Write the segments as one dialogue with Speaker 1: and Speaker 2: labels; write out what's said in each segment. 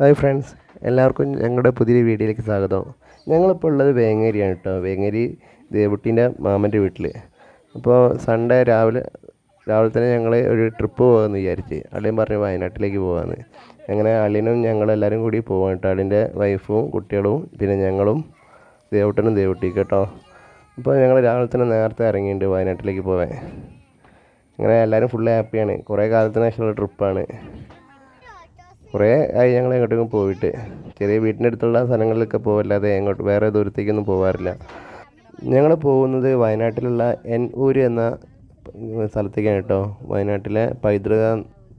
Speaker 1: Hi friends എല്ലാവർക്കും ഞങ്ങളുടെ പുതിയൊരു വീഡിയോയിലേക്ക് സ്വാഗതം. ഞങ്ങളിപ്പോൾ ഉള്ളത് വേങ്ങേരിയാണ് കേട്ടോ വേങ്ങേരി ദേവുട്ടീന്റെ മാമന്റെ വീട്ടിൽ അപ്പോൾ സൺഡേ രാവിലെ രാവിലെ തന്നെ ഞങ്ങൾ ഒരു ട്രിപ്പ് പോകാമെന്ന് വിചാരിച്ച്. അളിയൻ പറഞ്ഞു വയനാട്ടിലേക്ക് പോകാമെന്ന് അങ്ങനെ അളിനും ഞങ്ങളെല്ലാവരും കൂടി പോകാൻ കേട്ടോ അളിന്റെ വൈഫും കുട്ടികളും പിന്നെ ഞങ്ങളും ദേവുട്ടനും ദേവുട്ടി കേട്ടോ അപ്പോൾ ഞങ്ങൾ രാവിലെ തന്നെ നേരത്തെ ഇറങ്ങിയിട്ടുണ്ട് വയനാട്ടിലേക്ക് പോകാൻ അങ്ങനെ എല്ലാവരും ഫുള്ള് ഹാപ്പിയാണ് കുറേ കാലത്തിന് ശേഷമുള്ള ട്രിപ്പാണ് കുറേ ആയി ഞങ്ങൾ എങ്ങോട്ടേക്കും പോയിട്ട്. ചെറിയ വീട്ടിന്റെ അടുത്തുള്ള സ്ഥലങ്ങളിലൊക്കെ പോവല്ലാതെ എങ്ങോട്ട് വേറെ ദൂരത്തേക്കൊന്നും പോകാറില്ല ഞങ്ങൾ പോകുന്നത് വയനാട്ടിലുള്ള എൻ ഊര് എന്ന സ്ഥലത്തേക്കാണ് കേട്ടോ. വയനാട്ടിലെ പൈതൃക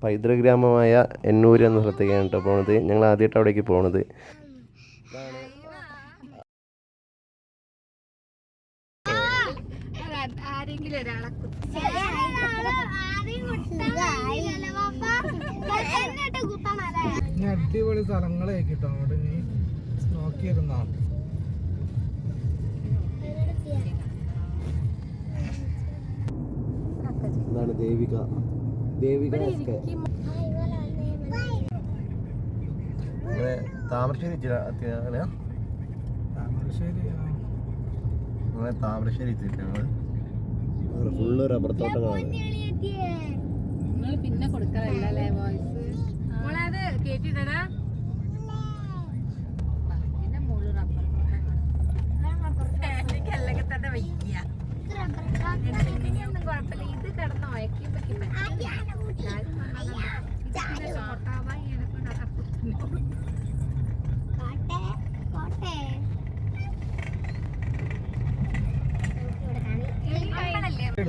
Speaker 1: പൈതൃക ഗ്രാമമായ എന്നൂര് എന്ന സ്ഥലത്തേക്കാണ് കേട്ടോ പോണത്. ഞങ്ങൾ ആദ്യമായിട്ട് അവിടേക്ക് പോണത്.
Speaker 2: ആരെങ്കിലും ഒരാളെ
Speaker 3: അടിപൊളി സ്ഥലങ്ങളെ കിട്ടും അവിടെ നീ നോക്കിയിരുന്നോ?
Speaker 1: എന്താണ് ദേവിക. ദേവിക താമരശ്ശേരി
Speaker 3: താമരശ്ശേരി
Speaker 1: താമരശ്ശേരി എത്തിയിട്ടാണ്. ഫുള്ള് റബ്ബർ തോട്ടങ്ങളാണ്.
Speaker 2: നിങ്ങൾ പിന്നെ കൊടുക്കാറല്ലേ വോയിസ് മോളത് കേട്ടിട്ടടാ പിന്നെ മുള്ളു റബ്ബർ എനിക്ക് അല്ലെങ്കിൽ തന്നെ വയ്യ ഒന്നും കുഴപ്പമില്ല ഇത് കിടന്ന് ഉയക്കുമ്പോഴേക്കും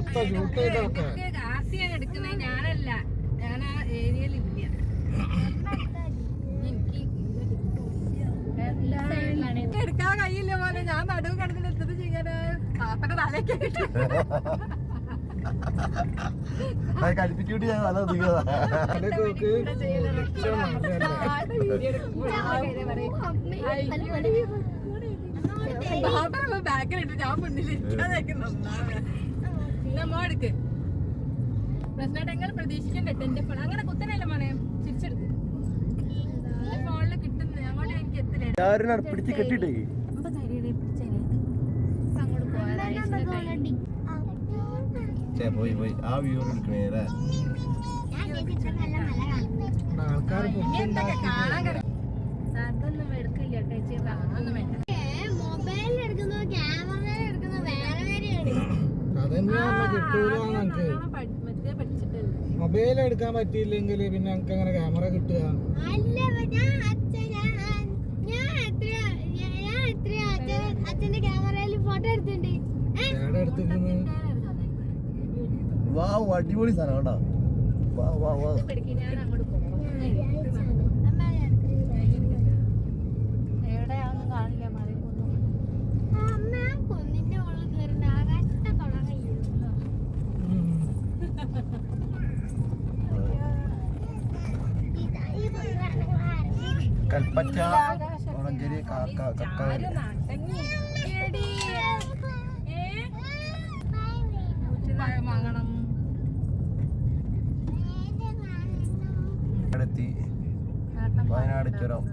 Speaker 3: എടുത്തോ ഷൂട്ട് ചെയ്തൊക്കെ
Speaker 2: ആസിയാണ് എടുക്കുന്നത് ഞാനല്ല ഞാൻ ആ ഏരിയയിൽ ഇല്ല എടുക്കാൻ കഴിയില്ല പോലെ ഞാൻ നടുവ് കിടന്നിട്ട് എടുത്തത് ചെയ്യാന് പാപ്പന്റെ തലയൊക്കെ.
Speaker 1: കഴിപ്പിക്കൂട്ടി ഞാൻ നല്ല
Speaker 3: അതൊക്കെ നോക്ക് ലക്ഷം നല്ലതല്ലേ
Speaker 2: ആടെ വീഡിയോ എടുക്കുമ്പോൾ ആൾക്കാര് പറയും, "അയ്യോ, ബാബ ബാക്കിലിട്ട് ഞാൻ മുന്നിലിരിക്കാതൊക്കെ നന്നാവുക." എന്നാ മോ എടുക്ക്. പ്രശ്നമായിട്ട് എങ്ങനെ പ്രതീക്ഷിക്കണ്ട? എന്റെ ഫോൺ അങ്ങനെ കുത്തനല്ല മോനെ തിരിച്ചെടുക്ക് ഫോണിൽ ഫോണിൽ കിട്ടുന്നത് അങ്ങോട്ട് എനിക്ക് എത്തില്ല?
Speaker 1: പിടിച്ച് കെട്ടിട്ടേ
Speaker 2: അങ്ങോട്ട് പോയാൽ
Speaker 1: പോയി പോയി. ആ വ്യൂ എടുക്കണേ
Speaker 3: ആൾക്കാർ
Speaker 2: കാണാൻ കിടക്കും അതൊന്നും എടുക്കില്ല ചേച്ചി അതൊന്നും വേണ്ട.
Speaker 3: കിട്ടൂല നമുക്ക്
Speaker 2: നല്ലോണം പഠി- മറ്റേ പഠിച്ചിട്ടല്ലേ
Speaker 3: മൊബൈൽ എടുക്കാൻ പറ്റിയില്ലെങ്കിൽ പിന്നെ നമുക്ക് അങ്ങനെ ക്യാമറ കിട്ടുക.
Speaker 1: അടിപൊളി സ്ഥലം കേട്ടോ. വാ വാ വാ
Speaker 2: പിടിക്കും ഞാൻ അങ്ങോട്ട് പോകും എവിടെയാണെന്നും കാണില്ല മറി
Speaker 4: അമ്മ കുന്നിന്റെ മുകളിൽ കയറുന്ന ആകാശത്തെ തൊടാൻ കഴിയുന്നു ഇതാ ഈ പുള്ളിയാണ്
Speaker 1: കൽപ്പറ്റ ഓണഞ്ചേരി കാക്ക അടുത്തി വയനാട് ചുരം.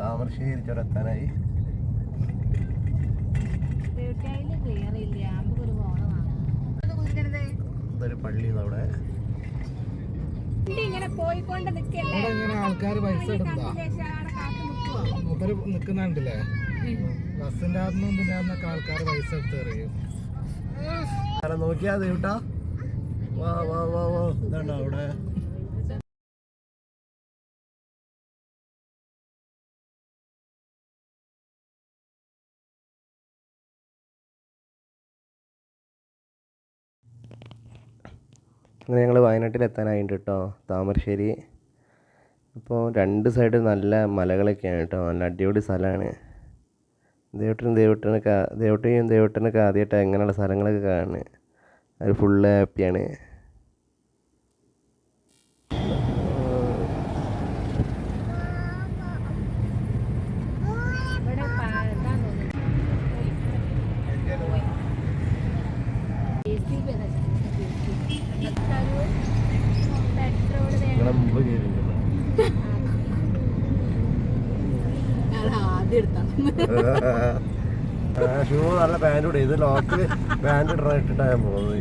Speaker 1: താമരശ്ശേരി ചുരം എത്താനായി. ഇതൊരു പള്ളി അവിടെ.
Speaker 2: ഇങ്ങനെ
Speaker 3: ആൾക്കാർ പൈസ മൂപ്പര് നിക്കുന്നുണ്ടല്ലേ? ബസ്സിന്റെ അകത്തുനിന്നും ഇതിന്റെ അകത്തുനിന്നൊക്കെ ആൾക്കാർ പൈസ എടുത്ത് എറിയും.
Speaker 1: സ്ഥലം നോക്കിയാ ദേവിട്ടാ? വാ വാ വാ വാ. ഇതാണ്ടോ അവിടെ? അങ്ങനെ ഞങ്ങൾ വയനാട്ടിൽ എത്താനായിട്ട് കേട്ടോ താമരശ്ശേരി. അപ്പോൾ രണ്ട് സൈഡ് നല്ല മലകളൊക്കെയാണ് കേട്ടോ നല്ല അടിപൊളി സ്ഥലമാണ് ദേവട്ടനും ദേവട്ടനൊക്കെ ദേവട്ടയും ദേവട്ടനൊക്കെ ആദ്യമായിട്ട് ഇങ്ങനെയുള്ള സ്ഥലങ്ങളൊക്കെ കാണുന്നത്. അത് ഫുള്ള് ഹാപ്പിയാണ്
Speaker 5: ഷൂ നല്ല പാന്റ് കൂടെ ഇത് ലോക്കിൽ പാന്റ് ഇടണ ഇട്ടിട്ടാ ഞാൻ പോകുന്നത്.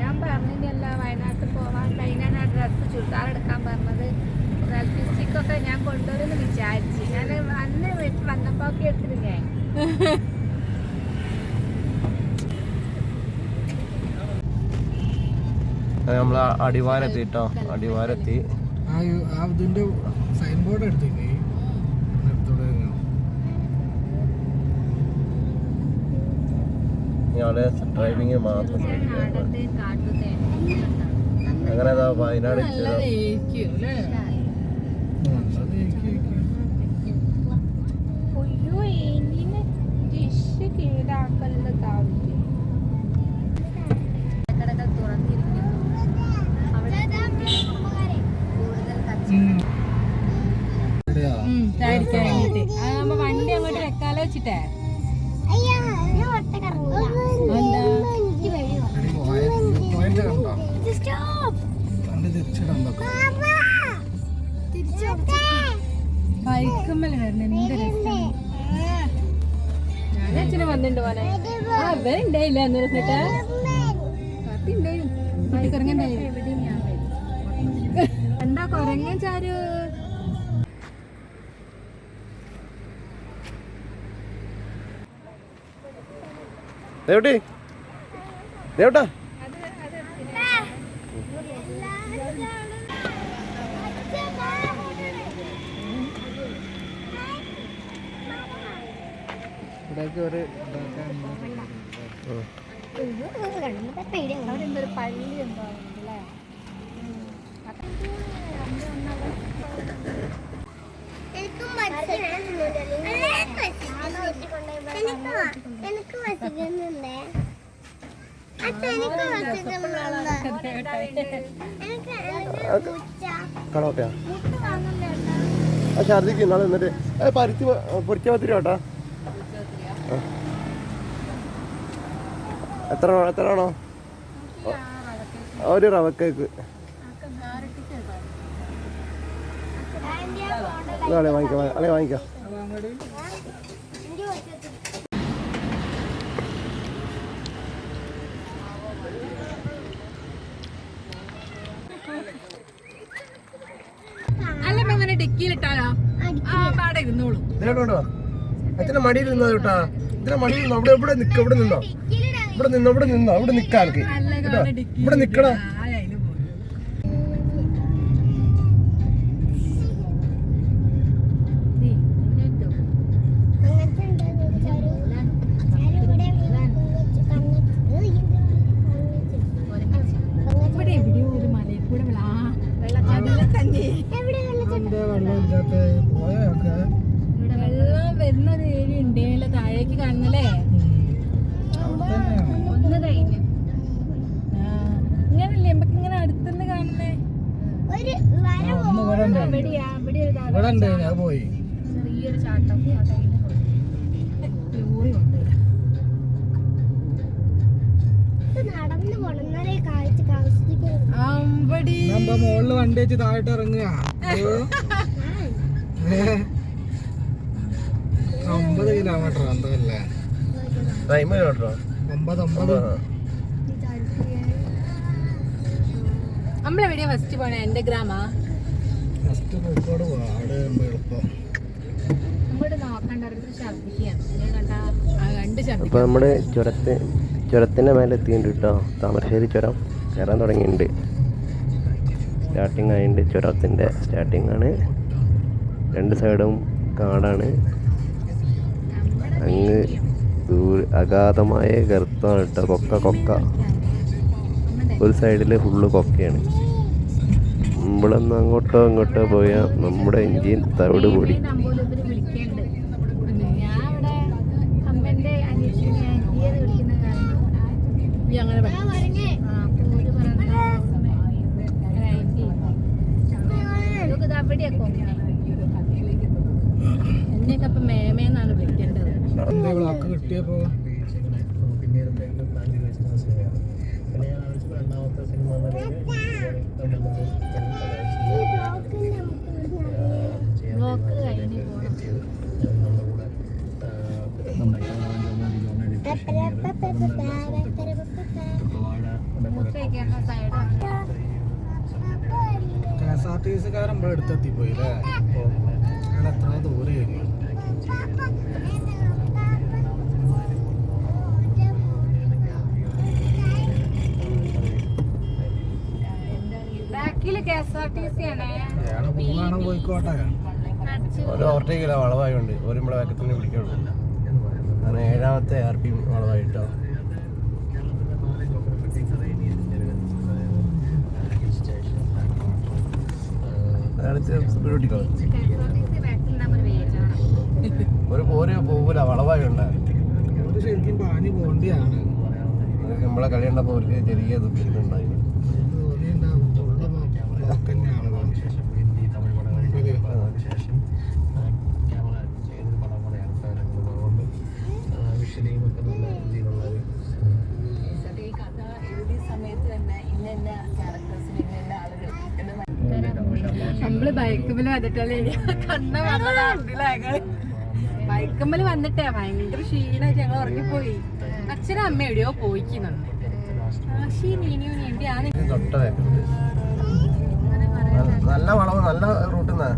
Speaker 6: ഞാൻ പറഞ്ഞില്ല വയനാട്ടിൽ പോവാൻ കഴിഞ്ഞാണ് ആ ഡ്രസ്സ് ചുരിദാർ എടുക്കാൻ പറഞ്ഞത്. ഞാൻ കൊണ്ടുവരുമെന്ന് വിചാരിച്ചു. ഞാൻ അന്ന് വീട്ടിൽ വന്നപ്പോ ഒക്കെ എടുത്തിരുന്നേ.
Speaker 5: നമ്മൾ അടിവാരെത്തി കേട്ടോ അടിവാരെത്തി
Speaker 3: ആ ആ ഇതിന്റെ സൈൻ ബോർഡ് എടുത്തില്ലേ? എടുത്തോടെ
Speaker 5: ഞങ്ങൾ ഡ്രൈവിങ് മാത്രം അങ്ങനെ അതാ വയനാട്
Speaker 6: അയ്യോ എന്തിന് ഡിഷ് കീഴാക്കല്ലതാവില്ലേ കടകൾ
Speaker 2: വെച്ചിട്ടേ? ബൈക്കുമ്മൽ വരണം എന്ത് രസം ഞാൻ അച്ഛനെ വന്നിട്ടുണ്ട് മോനെ. ആ ഇവരുണ്ടായില്ല എന്ന് പറഞ്ഞിട്ട് എന്താ കൊരങ്ങൻ ചാരു.
Speaker 5: ദേവട്ടി. ദേവട്ടാ.
Speaker 3: ഇവിടേക്ക് ഒരു
Speaker 7: എനിക്ക് എനിക്ക് വസിക്കുന്നുണ്ട് വാങ്ങുന്നുണ്ട്
Speaker 5: ആ ഛർദിക്ക് നാളെ എന്നിട്ട് പരുത്തി പൊരിച്ച പത്തിരി കേട്ടാ എത്ര എത്ര ആണോ? ഒരു റവ കേക്ക്. അളെ വാങ്ങിക്കാം അളെ വാങ്ങിക്കാം. അച്ഛനെ മടിയിൽ നിന്നോ കേട്ടാ. ഇതിനെ മടിയിൽ നിന്നോ അവിടെ ഇവിടെ നിക്ക ഇവിടെ നിന്നോ? ഇവിടെ നിന്നോ ഇവിടെ നിന്നോ അവിടെ നിക്കാ എനിക്ക് കേട്ടോ? ഇവിടെ നിക്കടാ.
Speaker 7: ഇവിടെ
Speaker 2: ഉണ്ട്
Speaker 3: ഞാൻ പോയി.
Speaker 6: ചെറിയൊരു ചാട്ടം
Speaker 2: ലോറി ഉണ്ട്.
Speaker 7: നടന്നു പോണം എന്നാലേ കാഴ്ച
Speaker 3: നമ്മ മുകളിൽ വണ്ടി വെച്ച് താഴോട്ട് ഇറങ്ങുക. അമ്പത് കിലോമീറ്റർ എന്തല്ലേ
Speaker 5: ടൈം കേട്ടോ
Speaker 3: ഒമ്പത് ഒമ്പത്
Speaker 2: നമ്മളെവിടെയാ ഫസ്റ്റ് പോണേ? എന്റെ ഗ്രാമാ?
Speaker 3: ഫസ്റ്റ് കോഴിക്കോട് ആകുമ്പോ എളുപ്പം.
Speaker 5: അപ്പോൾ നമ്മൾ ചുരത്ത് ചുരത്തിന്റെ മേലെ എത്തിയിട്ടുണ്ട് കേട്ടോ താമരശ്ശേരി ചുരം കയറാൻ തുടങ്ങിയിട്ടുണ്ട്. സ്റ്റാർട്ടിങ് ആയിട്ടുണ്ട് ചുരത്തിന്റെ സ്റ്റാർട്ടിങ് ആണ്. രണ്ട് സൈഡും കാടാണ്. അങ്ങ് ദൂര അഗാധമായ ഗർത്തമാണ് കേട്ടോ കൊക്ക കൊക്ക. ഒരു സൈഡിൽ ഫുള്ള് കൊക്കയാണ്. നമ്മളെന്ന് അങ്ങോട്ടോ അങ്ങോട്ടോ പോയാൽ നമ്മുടെ ഇന്ത്യൻ തവിട് പൊടി.
Speaker 2: എന്നെയൊക്കെ അപ്പൊ മേമേന്നാണ് വിളിക്കേണ്ടത്.
Speaker 3: കിട്ടിയപ്പോ?
Speaker 4: പിന്നീട് രണ്ടാമത്തെ സിനിമ
Speaker 3: കെ ഇവിടെ അടുത്തെത്തി പോയി അല്ലേ എത്ര ദൂരെ
Speaker 1: ഒരു ഓവർടേക്ക് വളവായുണ്ട്. ഒരു നമ്മളെ വിളിക്കുള്ളൂ. അങ്ങനെ ഏഴാമത്തെ ആർ പി
Speaker 4: എം
Speaker 1: ഒരു പോരെ പോകൂല വളവായുണ്ട്
Speaker 3: ശരിക്കും പാഞ്ഞു പോകേണ്ടതാണ്
Speaker 1: നമ്മളെ കളി കണ്ടപ്പോൾ ചെറിയ
Speaker 2: ദുഃഖിക്കുന്നുണ്ടായിരുന്നു ബൈക്കുമ്പിൽ വന്നിട്ടല്ലേ? ബൈക്കുമ്പിൽ വന്നിട്ടേ ഭയങ്കര ക്ഷീണായി ഞങ്ങൾ ഉറങ്ങിപ്പോയി. അച്ഛനും അമ്മ എവിടെയോ
Speaker 1: പോയിക്ക് പോയിക്കുന്നുണ്ട് നല്ല വളവ് നല്ല
Speaker 3: റൂട്ട് നിന്നാണ്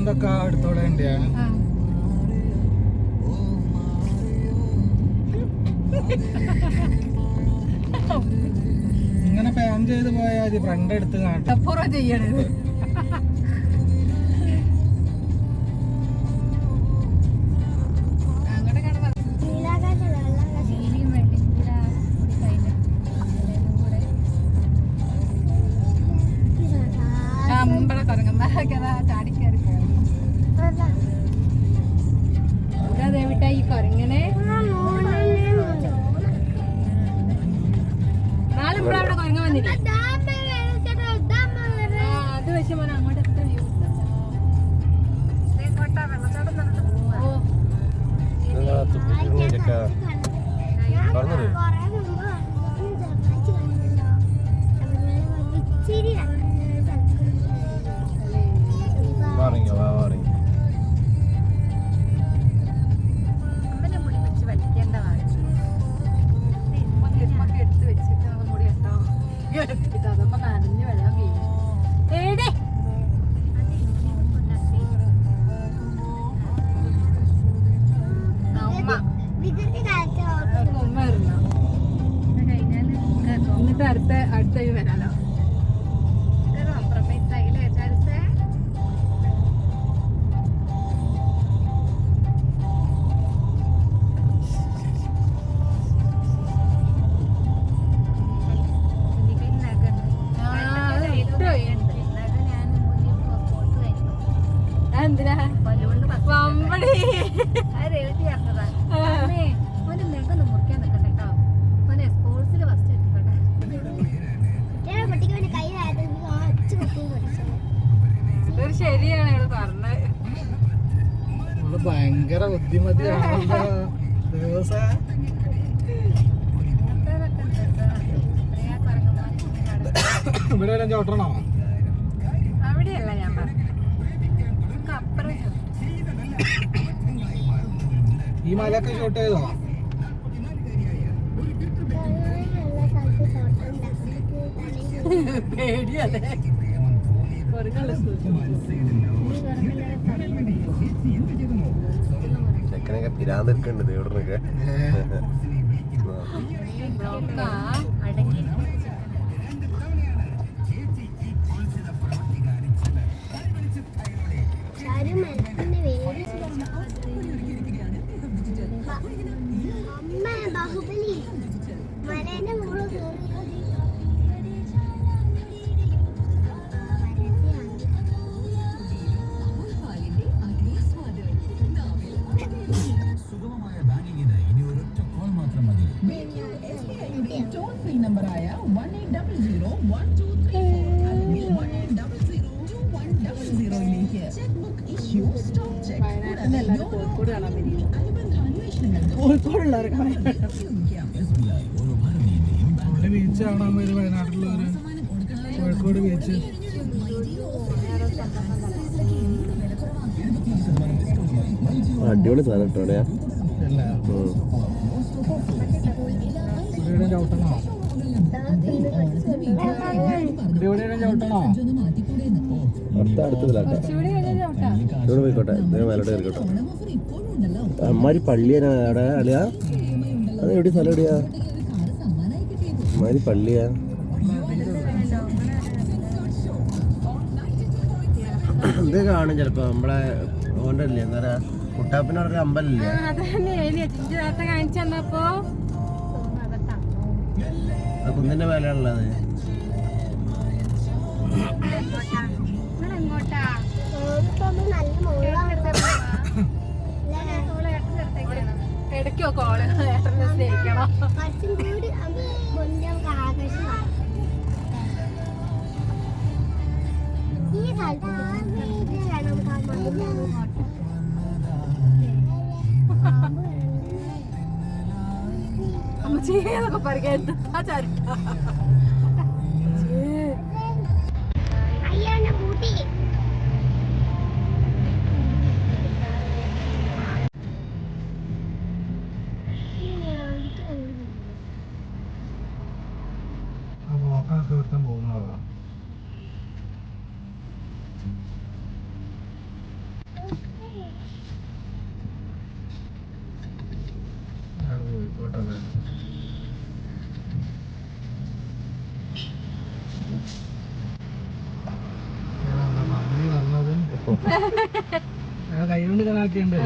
Speaker 3: എന്തൊക്കെ അടുത്തോടെ ഉണ്ടെയാണ് ഇങ്ങനെ പാൻ ചെയ്ത് പോയാൽ ഫ്രണ്ട് എടുത്ത് കാട്ടും.
Speaker 2: ചെയ്യണത്.
Speaker 3: ഭയങ്കര ബുദ്ധിമതിയാണ് ഇവിടെ ചോട്ടണോ
Speaker 2: അവിടെയല്ല ഞാൻ
Speaker 3: ഈ മലയൊക്കെ ഷോട്ട് ചെയ്തോ?
Speaker 7: പേടിയല്ലേ?
Speaker 5: ചെക്കനൊക്കെ
Speaker 2: പിരാന്തൊക്കെ ഉണ്ട്
Speaker 5: ദേവിടനൊക്കെ സാധനം
Speaker 2: ഇട്ടോടെ
Speaker 5: അടുത്ത അടുത്തതിലാട്ടെ പോയിക്കോട്ടെ. നേരെ കയറിക്കോട്ടെ. അമ്മാരി പള്ളിയാണ് അവിടെ അളിയാ. അത് എവിടെ സ്ഥലം എവിടെയാ? അമ്മാരി പള്ളിയാ. ഇത് കാണും ചിലപ്പോ. നമ്മളെ ഓണ്ടല്ലേ എന്താ പറയാ?
Speaker 7: കുട്ടാപ്പിന് പറഞ്ഞ
Speaker 5: അമ്പലല്ലേ? കുന്നിന്റെ
Speaker 6: മേലാണുള്ളത്
Speaker 7: ഇടയ്ക്കോ
Speaker 6: ഈ സ്ഥലത്ത്
Speaker 7: ചേച്ചി എന്നൊക്കെ പറയുക
Speaker 2: ആ ചാരിട്ട കൈകൊണ്ട് കലാത്തിയുണ്ട്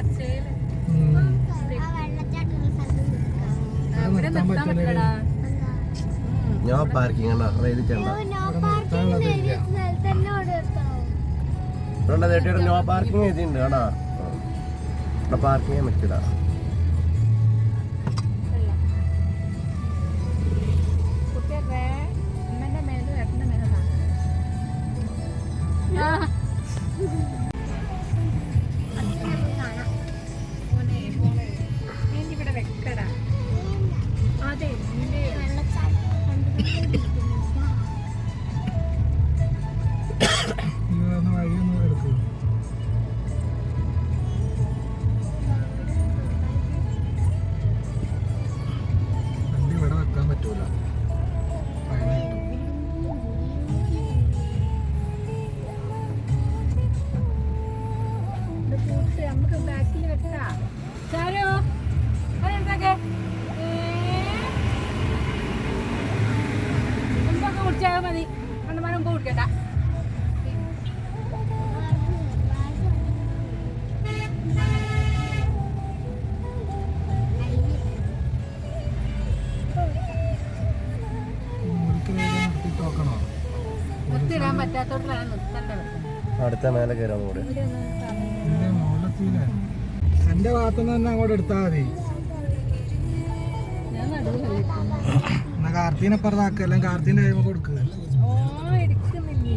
Speaker 2: പച്ചയും
Speaker 7: ഞാൻ
Speaker 5: പാർക്കിംഗ്
Speaker 6: നോ പാർക്കിംഗ്
Speaker 5: എഴുതിയിട്ടുണ്ട് കേടാ പാർക്ക് ചെയ്യാൻ പറ്റില്ല.
Speaker 1: അടുത്ത മേലെ കയറാൻ കൂടെ.
Speaker 3: എന്റെ ഭാഗത്തുനിന്ന് തന്നെ അങ്ങോട്ട് എടുത്താൽ മതി. എന്നാ കാർത്തീനെ പറഞ്ഞാക്കുക അല്ലെങ്കിൽ കാർത്തീന്റെ കൈമ കൊടുക്കുക
Speaker 2: ഓ എടുക്കുന്നില്ലേ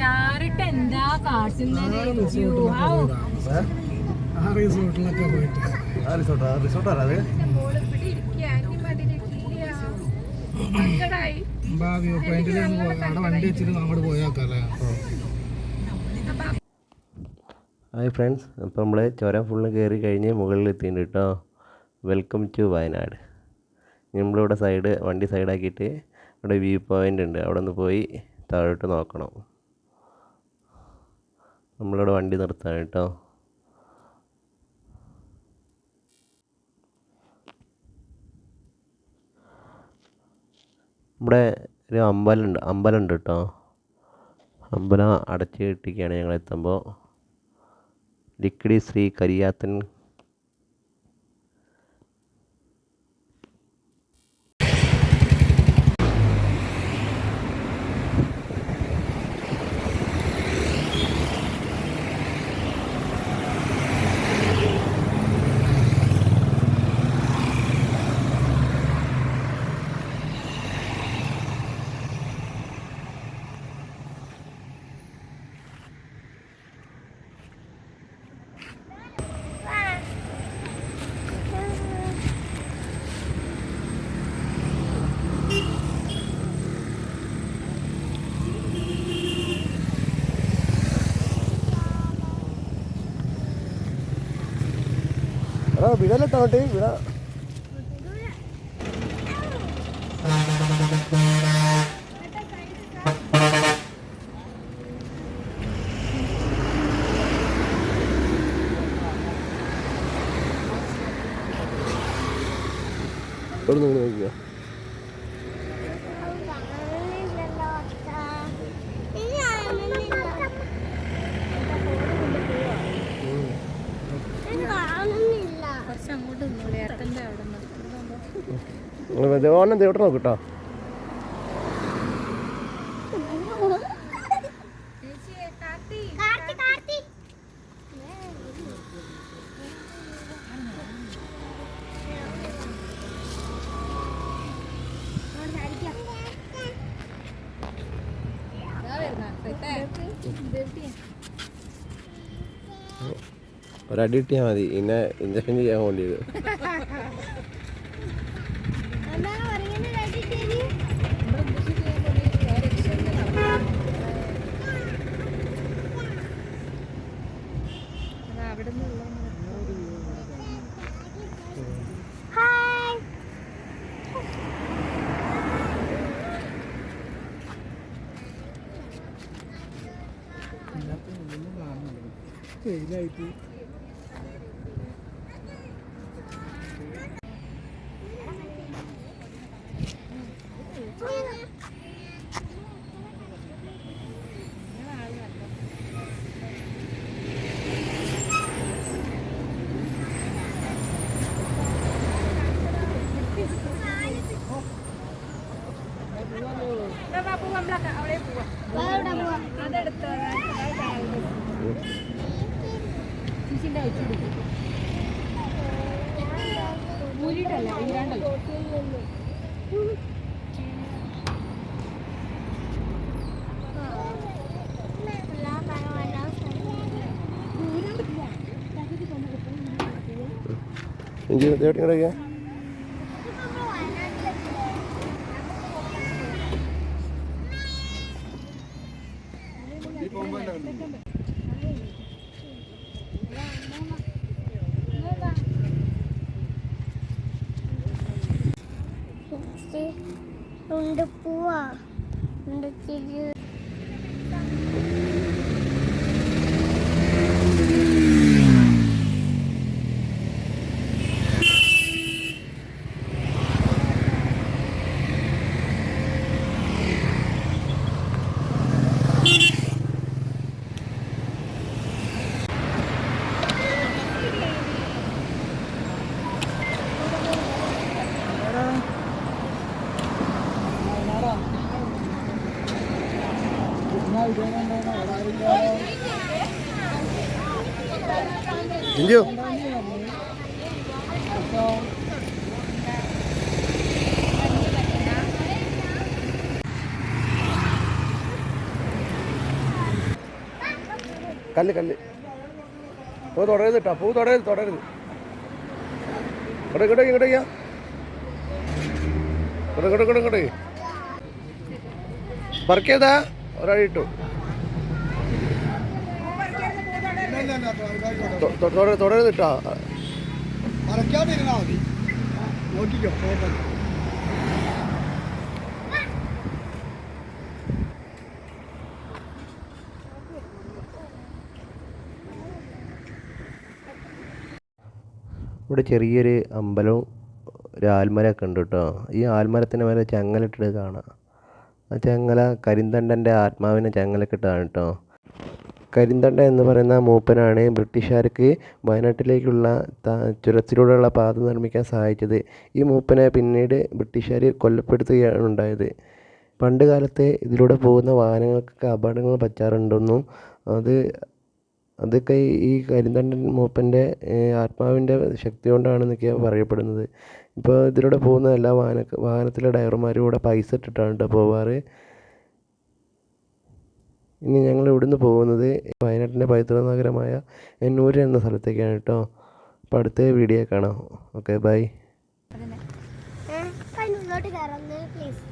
Speaker 2: ചാറിട്ട് എന്താ കാട്ടുന്നത്?
Speaker 3: ആ റിസോർട്ടിലൊക്കെ പോയിട്ട്.
Speaker 1: ആ റിസോർട്ട് റിസോർട്ട്
Speaker 3: അവിടെ വണ്ടി വെച്ചിട്ട് അങ്ങോട്ട് പോയാക്കല്ലേ?
Speaker 1: ഹായ് ഫ്രണ്ട്സ് അപ്പോൾ നമ്മൾ ചുരം ഫുള്ള് കയറി കഴിഞ്ഞ് മുകളിൽ എത്തിയിട്ടുണ്ട് കേട്ടോ വെൽക്കം ടു വയനാട്. നമ്മളിവിടെ സൈഡ് വണ്ടി സൈഡാക്കിയിട്ട് ഇവിടെ വ്യൂ പോയിന്റ് ഉണ്ട്. അവിടെ നിന്ന് പോയി താഴോട്ട് നോക്കണം. നമ്മളിവിടെ വണ്ടി നിർത്താൻ കേട്ടോ. ഇവിടെ ഒരു അമ്പലമുണ്ട് അമ്പലമുണ്ട് കേട്ടോ. അമ്പലം അടച്ചു കെട്ടിക്കുകയാണ് ഞങ്ങൾ എത്തുമ്പോൾ ലിക്കിടി ശ്രീ കരിയാത്തൻ വിടലട്ടോ അങ്ങോട്ട് വിട ഓണം എവിടെ നോക്ക് കേട്ടോ ഒരടി കിട്ടിയാൽ മതി. ഇന്നെ ഇഞ്ചക്ഷൻ ചെയ്യാൻ വേണ്ടിയത്
Speaker 5: എന്താ പറയുന്നത് കേട്ടിട്ട്
Speaker 2: അവിടെ നിന്നുള്ള
Speaker 5: ഹായ്
Speaker 3: വെയിലായിട്ട്
Speaker 5: വേറെ പോവാ
Speaker 2: ഊരിട്ടല്ല വീരാണ്ടല്ലോ
Speaker 1: ഇഞ്ചി എവിടെ കിടക്കുക
Speaker 5: ഉണ്ട് പോവാ. ഉണ്ട് ചിരി
Speaker 1: ഇഞ്ചു കല്ല് കല്ല്. പൂ തുടരുത് കേട്ടോ പൂ തുടരുത് തുടരുത്. ഇങ്ങോട്ട് ഇങ്ങോട്ട് ഇങ്ങോട്ട് ചെയ്യാം. ഇങ്ങോട്ട് ഇങ്ങോട്ട് ഇങ്ങോട്ട് ഇങ്ങോട്ട് പറക്കിയതാ ഒരാൾ തൊ- തൊ- തുടരുത് തുടരുത് കേട്ടോ
Speaker 3: മറക്കാതിരുന്നാ മതി. നോക്കിക്കോ ഫോട്ടോ.
Speaker 1: ഇവിടെ ചെറിയൊരു അമ്പലവും ഒരു ആൽമരമൊക്കെ ഉണ്ട് കേട്ടോ. ഈ ആൽമരത്തിന് മേലെ ചങ്ങലിട്ടിട്ട് കാണാം. ആ ചങ്ങല കരിന്തണ്ടന്റെ ആത്മാവിനെ ചങ്ങലക്കിട്ടതാണ് കേട്ടോ. കരിന്തണ്ട എന്ന് പറയുന്ന മൂപ്പനാണ് ബ്രിട്ടീഷുകാർക്ക് വയനാട്ടിലേക്കുള്ള ചുരത്തിലൂടെയുള്ള പാത നിർമ്മിക്കാൻ സഹായിച്ചത്. ഈ മൂപ്പനെ പിന്നീട് ബ്രിട്ടീഷുകാർ കൊല്ലപ്പെടുത്തുകയാണ് ഉണ്ടായത് പണ്ട് കാലത്തെ ഇതിലൂടെ പോകുന്ന വാഹനങ്ങൾക്കൊക്കെ അപകടങ്ങൾ പറ്റാറുണ്ടെന്നും അത് അതൊക്കെ ഈ കരിന്തണ്ടൻ മൂപ്പന്റെ ആത്മാവിന്റെ ശക്തി കൊണ്ടാണെന്നൊക്കെയാണ് പറയപ്പെടുന്നത്. ഇപ്പോൾ ഇതിലൂടെ പോകുന്ന എല്ലാ വാഹന വാഹനത്തിലെ ഡ്രൈവർമാരും കൂടെ പൈസ ഇട്ടിട്ടാണ് കേട്ടോ പോവാറ്. ഇനി ഞങ്ങൾ ഇവിടുന്ന് പോകുന്നത് വയനാട്ടിന്റെ പൈതൃക നഗരമായ എന്നൂര് എന്ന സ്ഥലത്തേക്കാണ് കേട്ടോ. അപ്പോൾ അടുത്ത വീഡിയോ കാണാം.
Speaker 5: Okay bye. പ്ലീസ്.